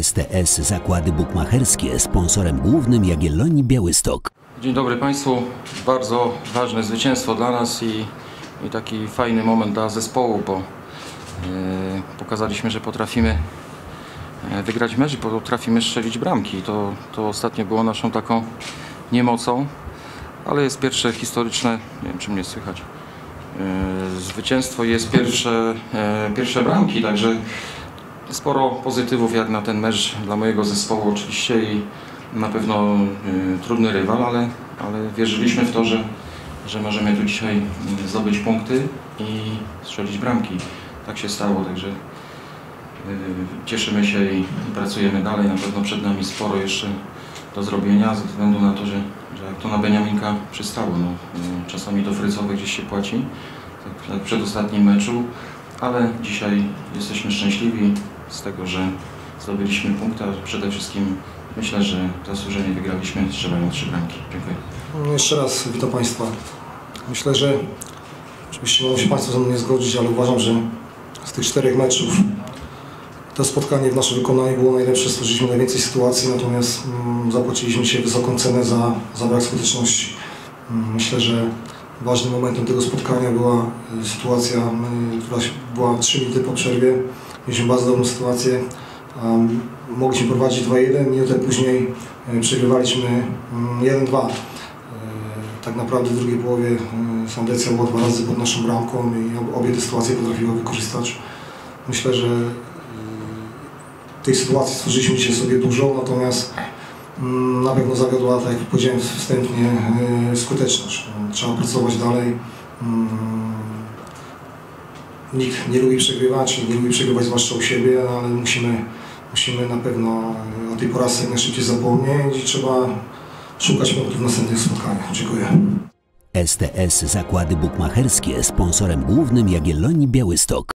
STS Zakłady Bukmacherskie sponsorem głównym Jagiellonii Białystok. Dzień dobry Państwu. Bardzo ważne zwycięstwo dla nas i, i taki fajny moment dla zespołu, bo e, pokazaliśmy, że potrafimy e, wygrać mecz i potrafimy strzelić bramki. To, to ostatnio było naszą taką niemocą, ale jest pierwsze historyczne, nie wiem czy mnie słychać, e, zwycięstwo jest pierwsze, pierwsze bramki, także sporo pozytywów jak na ten mecz dla mojego zespołu oczywiście i na pewno y, trudny rywal, ale, ale wierzyliśmy w to, że, że możemy tu dzisiaj y, zdobyć punkty i strzelić bramki. Tak się stało, także y, cieszymy się i, pracujemy dalej. Na pewno przed nami sporo jeszcze do zrobienia ze względu na to, że, że jak to na Beniaminka przystało. No, y, czasami to frycowe gdzieś się płaci, tak jak w przedostatnim meczu, ale dzisiaj jesteśmy szczęśliwi z tego, że zdobyliśmy punkt, a przede wszystkim myślę, że zasłużenie wygraliśmy strzelając trzy bramki. Dziękuję. Jeszcze raz witam Państwa. Myślę, że oczywiście mogą się Państwo ze mną nie zgodzić, ale uważam, że z tych czterech meczów to spotkanie w naszym wykonaniu było najlepsze, stworzyliśmy najwięcej sytuacji, natomiast mm, zapłaciliśmy się wysoką cenę za, za brak skuteczności. Mm, Myślę, że ważnym momentem tego spotkania była y, sytuacja, y, która była 3 minuty po przerwie. Mieliśmy bardzo dobrą sytuację. Mogliśmy prowadzić 2-1, minutę później przegrywaliśmy mm, 1-2. E, Tak naprawdę w drugiej połowie e, Sandecja była dwa razy pod naszą bramką i ob- obie te sytuacje potrafiła wykorzystać. Myślę, że e, tej sytuacji stworzyliśmy dzisiaj sobie dużo, natomiast mm, na pewno zawiodła, tak jak powiedziałem wstępnie, skuteczność. Trzeba pracować dalej. Nikt nie lubi przegrywać, nie lubi przegrywać zwłaszcza u siebie, ale musimy, musimy na pewno e, o tej porażce jak najszybciej zapomnieć i trzeba szukać punktów w następnych spotkaniach. Dziękuję. STS Zakłady Bukmacherskie sponsorem głównym Jagiellonii Białystok.